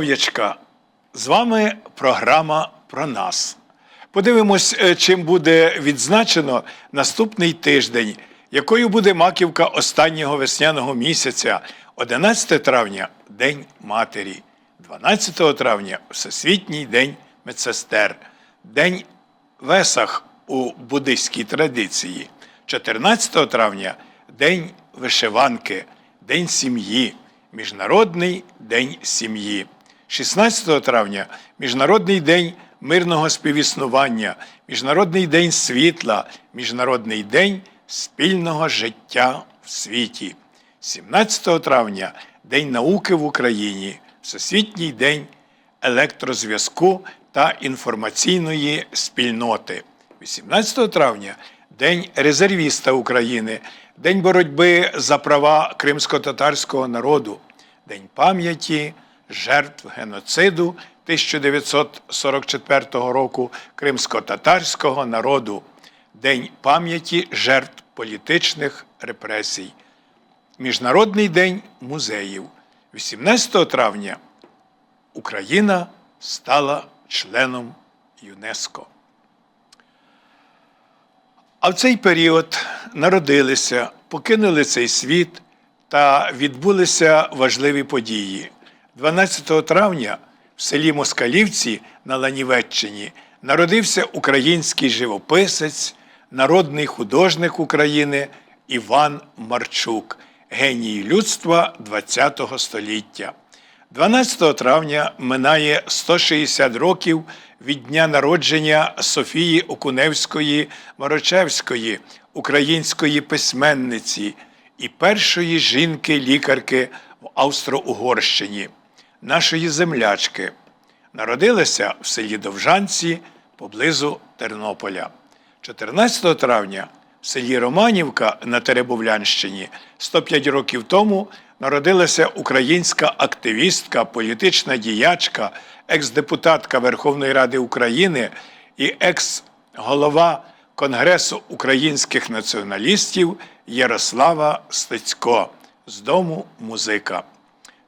Здоров'ячка! З вами програма про нас. Подивимось, е, чим буде відзначено наступний тиждень, якою буде маківка останнього весняного місяця, 11 травня День Матері, 12 травня Всесвітній день медсестер, День Весах у буддийській традиції, 14 травня День вишиванки, День сім'ї, Міжнародний день сім'ї. 16 травня Міжнародний день мирного співіснування, Міжнародний день світла, Міжнародний день спільного життя в світі. 17 травня День науки в Україні, Всесвітній день електрозв'язку та інформаційної спільноти. 18 травня День резервіста України, День боротьби за права кримсько-татарського народу, День пам'яті жертв геноциду 1944 року кримсько-татарського народу, День пам'яті жертв політичних репресій. Міжнародний день музеїв. 18 травня Україна стала членом ЮНЕСКО. А в цей період народилися, покинули цей світ та відбулися важливі події. 12 травня в селі Москалівці на Ланівеччині народився український живописець, народний художник України Іван Марчук, геній людства ХХ століття. 12 травня минає 160 років від дня народження Софії Окуневської Марочевської, української письменниці і першої жінки-лікарки в Австро-Угорщині, нашої землячки. Народилася в селі Довжанці поблизу Тернополя. 14 травня в селі Романівка на Теребовлянщині 105 років тому народилася українська активістка, політична діячка, екс-депутатка Верховної Ради України і екс-голова Конгресу українських націоналістів Ярослава Стецько з дому музика.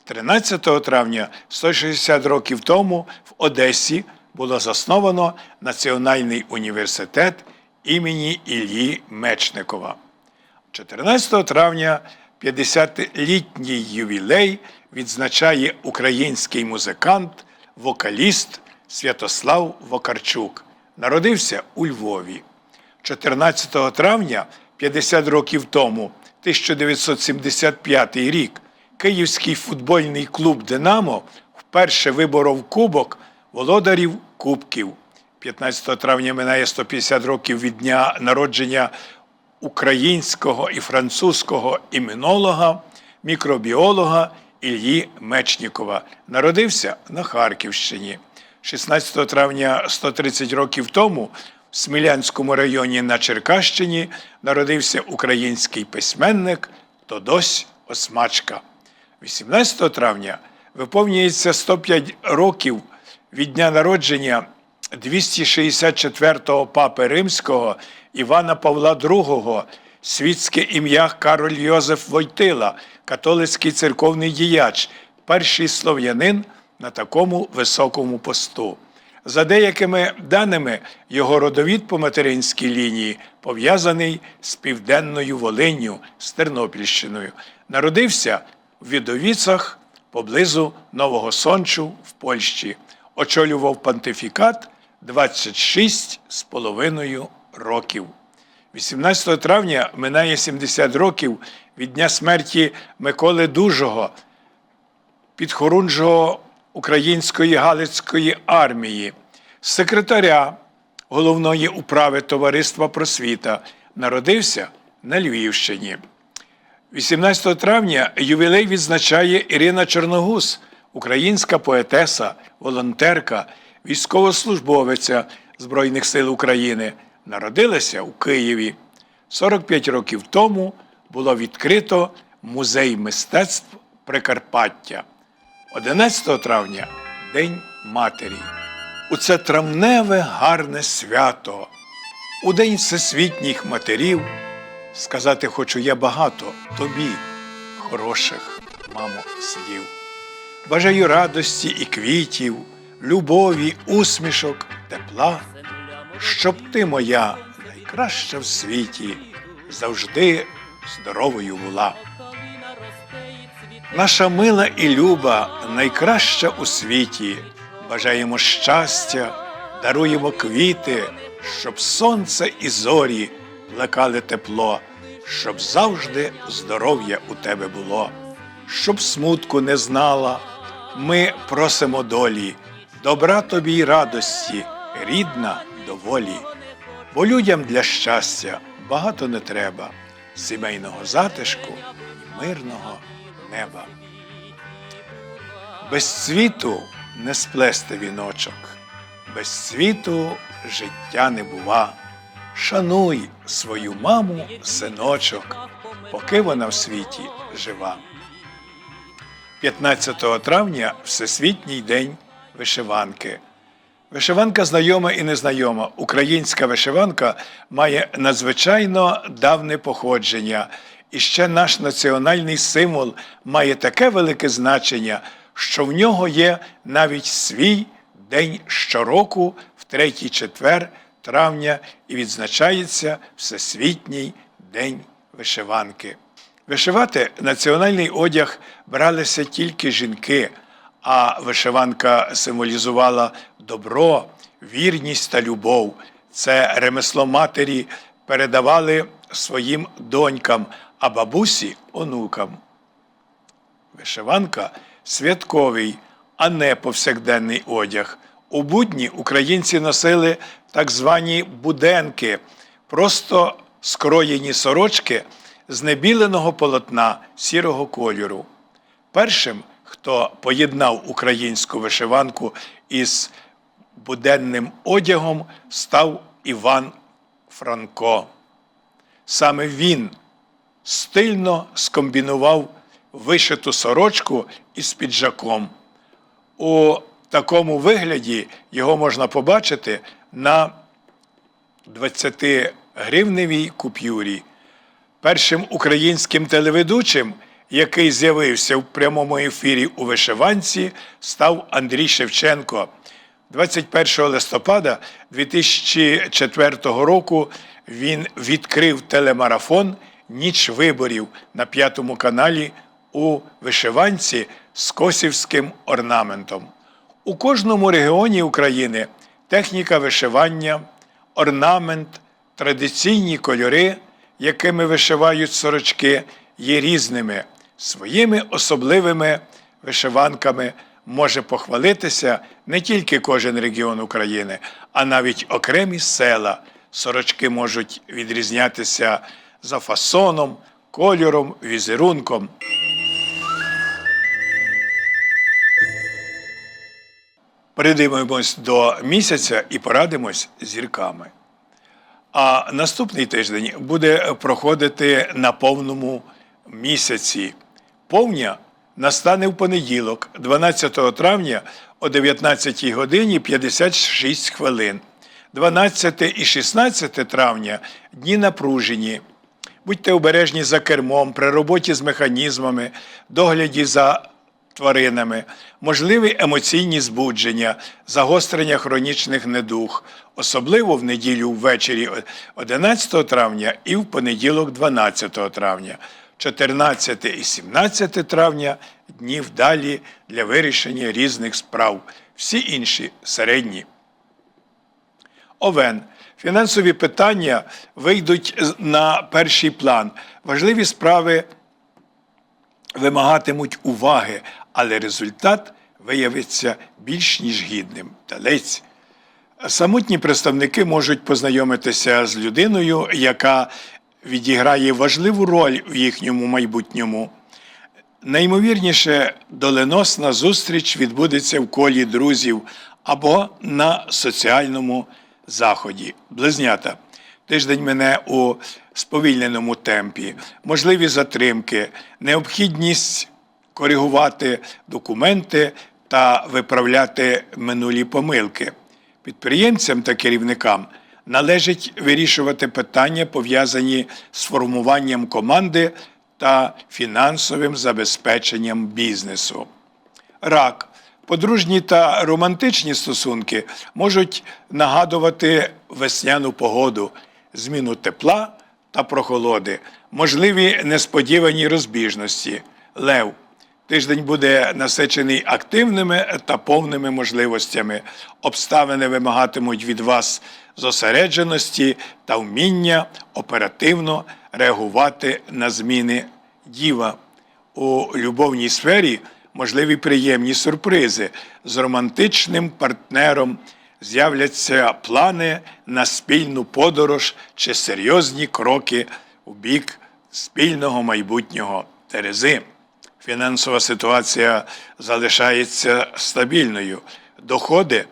13 травня 160 років тому в Одесі було засновано Національний університет імені Іллі Мечникова. 14 травня 50-літній ювілей відзначає український музикант, вокаліст Святослав Вокарчук. Народився у Львові. 14 травня 50 років тому, 1975 рік, Київський футбольний клуб Динамо вперше виборов кубок володарів Кубків. 15 травня минає 150 років від дня народження українського і французького імунолога, мікробіолога Ільї Мечнікова. Народився на Харківщині. 16 травня 130 років тому в Смілянському районі на Черкащині народився український письменник Тодось Осмачка. 18 травня виповнюється 105 років від дня народження 264-го папи Римського Івана Павла II, світське ім'я Кароль Йозеф Войтила, католицький церковний діяч, перший слов'янин на такому високому посту. За деякими даними, його родовід по материнській лінії пов'язаний з південною Волинню, з Тернопільщиною. Народився в Відовіцах поблизу Нового Сончу в Польщі. Очолював понтифікат 26 з половиною років. 18 травня минає 70 років від дня смерті Миколи Дужого, підхорунжого Української Галицької армії, секретаря головної управи Товариства Просвіта, народився на Львівщині. 18 травня ювілей відзначає Ірина Чорногуз, українська поетеса, волонтерка, військовослужбовиця Збройних сил України. Народилася у Києві. 45 років тому було відкрито музей мистецтв Прикарпаття. 11 травня День Матері. У це травневе гарне свято, у День Всесвітніх матерів, сказати хочу я багато тобі, хороших, мамо, слів. Бажаю радості і квітів, любові, усмішок, тепла, щоб ти моя найкраща в світі завжди здоровою була. Наша мила і люба, найкраща у світі. Бажаємо щастя, даруємо квіти, щоб сонце і зорі плекали тепло, щоб завжди здоров'я у тебе було, щоб смутку не знала. Ми просимо долі, добра тобі й радості, рідна доволі. Бо людям для щастя багато не треба, сімейного затишку і мирного неба. Без світу не сплести віночок, без світу життя не бува. Шануй свою маму, синочок, поки вона в світі жива. 15 травня Всесвітній день вишиванки. Вишиванка знайома і незнайома. Українська вишиванка має надзвичайно давне походження. І ще наш національний символ має таке велике значення, що в нього є навіть свій день щороку в третій четвер травня і відзначається Всесвітній день вишиванки. Вишивати національний одяг бралися тільки жінки, а вишиванка символізувала добро, вірність та любов. Це ремесло матері передавали своїм донькам, а бабусі онукам. Вишиванка святковий, а не повсякденний одяг. У будні українці носили так звані буденки, просто скроєні сорочки з небіленого полотна сірого кольору. Першим, хто поєднав українську вишиванку із буденним одягом, став Іван Франко. Саме він стильно скомбінував вишиту сорочку із піджаком. У такому вигляді його можна побачити на 20-гривневій купюрі. Першим українським телеведучим, який з'явився в прямому ефірі у вишиванці, став Андрій Шевченко. 21 листопада 2004 року він відкрив телемарафон Ніч виборів на п'ятому каналі у вишиванці з косівським орнаментом. У кожному регіоні України техніка вишивання, орнамент, традиційні кольори, якими вишивають сорочки, є різними. Своїми особливими вишиванками може похвалитися не тільки кожен регіон України, а навіть окремі села. Сорочки можуть відрізнятися за фасоном, кольором, візерунком. Придивимось до місяця і порадимось зірками. А наступний тиждень буде проходити на повному місяці. Повня настане в понеділок, 12 травня о 19 годині 56 хвилин. 12 і 16 травня дні напружені. Будьте обережні за кермом, при роботі з механізмами, догляді за тваринами, можливі емоційні збудження, загострення хронічних недуг, особливо в неділю ввечері 11 травня і в понеділок 12 травня. 14 і 17 травня дні вдалі для вирішення різних справ, всі інші середні. Овен. Фінансові питання вийдуть на перший план. Важливі справи вимагатимуть уваги, але результат виявиться більш ніж гідним. Телець. Самотні представники можуть познайомитися з людиною, яка відіграє важливу роль в їхньому майбутньому. Найімовірніше, доленосна зустріч відбудеться в колі друзів або на соціальному заході. Близнята. Тиждень мене у сповільненому темпі, можливі затримки, необхідність коригувати документи та виправляти минулі помилки. Підприємцям та керівникам належить вирішувати питання, пов'язані з формуванням команди та фінансовим забезпеченням бізнесу. Рак. Подружні та романтичні стосунки можуть нагадувати весняну погоду, зміну тепла та прохолоди, можливі несподівані розбіжності. Лев. Тиждень буде насичений активними та повними можливостями. Обставини вимагатимуть від вас зосередженості та вміння оперативно реагувати на зміни діва. У любовній сфері можливі приємні сюрпризи. З романтичним партнером з'являться плани на спільну подорож чи серйозні кроки у бік спільного майбутнього Терези. Фінансова ситуація залишається стабільною. Доходи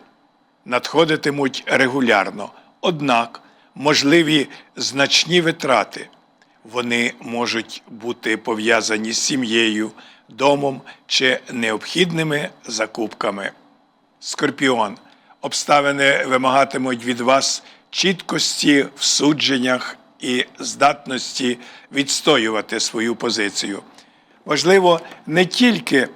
надходитимуть регулярно. Однак можливі значні витрати. Вони можуть бути пов'язані з сім'єю, домом чи необхідними закупками. Скорпіон. Обставини вимагатимуть від вас чіткості в судженнях і здатності відстоювати свою позицію. Важливо не тільки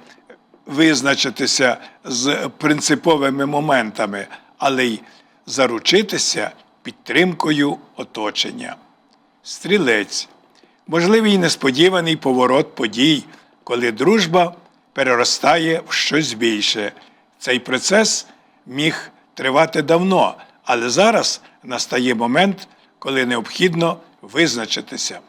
визначитися з принциповими моментами, але й заручитися підтримкою оточення. Стрілець. Можливий несподіваний поворот подій, коли дружба переростає в щось більше. Цей процес міг тривати давно, але зараз настає момент, коли необхідно визначитися.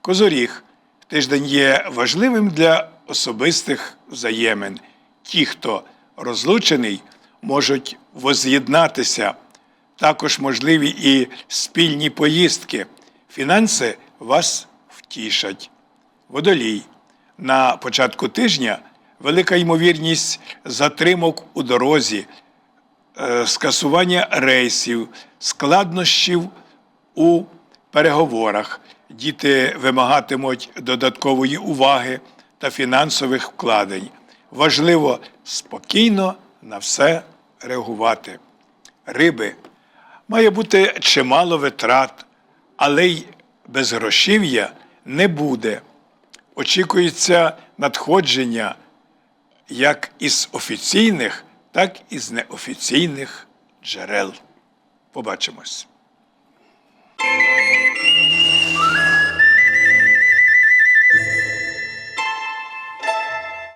Козоріг. Тиждень є важливим для особистих взаємин. Ті, хто розлучений, можуть воз'єднатися. Також можливі і спільні поїздки. Фінанси вас втішать. Водолій. На початку тижня велика ймовірність затримок у дорозі, скасування рейсів, складнощів у переговорах. Діти вимагатимуть додаткової уваги та фінансових вкладень. Важливо спокійно на все реагувати. Риби має бути чимало витрат, але й безгрошів'я не буде. Очікується надходження як із офіційних, так і з неофіційних джерел. Побачимось.